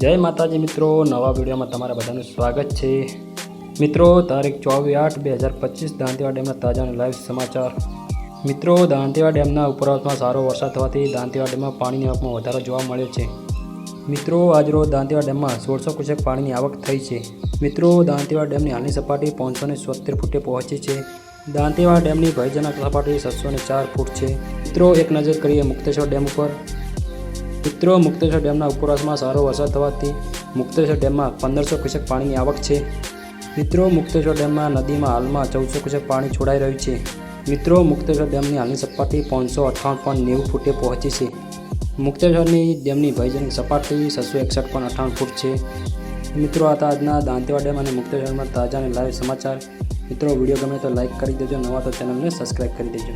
જય માતાજી મિત્રો, નવા વિડીયોમાં તમારા બધાનું સ્વાગત છે. મિત્રો, તારીખ ચોવીસ આઠ બે હજાર પચીસ દાંતીવા ડેમના તાજા લાઈવ સમાચાર. મિત્રો દાંતીવા ડેમના ઉપરવાસમાં સારો વરસાદ થવાથી દાંતીવા ડેમમાં પાણીની આવકમાં વધારો જોવા મળ્યો છે. મિત્રો આજરોજ દાંતીવાડ ડેમમાં સોળસો ક્યુસેક પાણીની આવક થઈ છે. મિત્રો દાંતીવા ડેમની હાલની સપાટી પાંચસો ને સોતેર ફૂટે પહોંચી છે. દાંતીવા ડેમની ભયજનક સપાટી છસો ને ચાર ફૂટ છે. મિત્રો, એક નજર કરીએ મુક્તેશ્વર ડેમ ઉપર. મિત્રો મુક્તેશ્વર ડેમના ઉપરવાસમાં સારો વરસાદ થવાથી મુક્તેશ્વર ડેમમાં પંદરસો ક્યુસેક પાણીની આવક છે. મિત્રો, મુક્તેશ્વર ડેમમાં નદીમાં હાલમાં ચૌદસો ક્યુસેક પાણી છોડાઈ રહ્યું છે. મિત્રો, મુક્તેશ્વર ડેમની હાલની સપાટી પાંચસો અઠ્ઠાવન પોઈન્ટ નેવું ફૂટે પહોંચી છે. મુક્તેશ્વરની ડેમની ભયજનક સપાટી છસો એકસઠ પોઈન્ટ અઠ્ઠાવન ફૂટ છે. મિત્રો, આ આજના દાંતેવા ડેમ અને મુક્તેશ્વરમાં તાજા અને લાઈવ સમાચાર. મિત્રો, વીડિયો ગમે તો લાઈક કરી દેજો, નવા તો ચેનલને સબસ્ક્રાઈબ કરી દેજો.